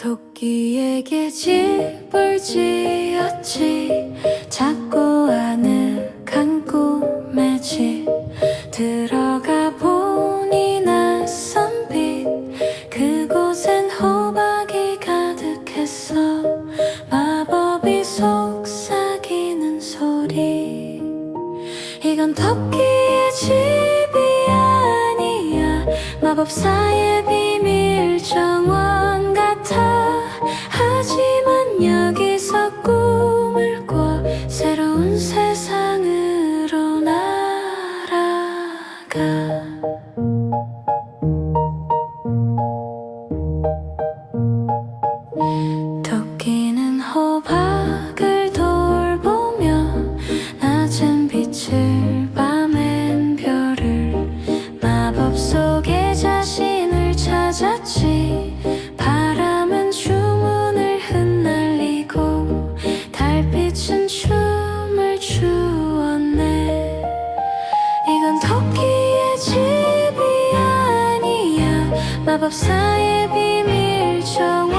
토끼의 집을 지었지. 자꾸 아늑한 꿈의 집 들어가 보니 낯선 빛. 그곳엔 호박이 가득했어 마법이 속삭이는 소리. 이건 토끼의 집이 아니야. 마법사의 비 여기 마법사의 비밀 정원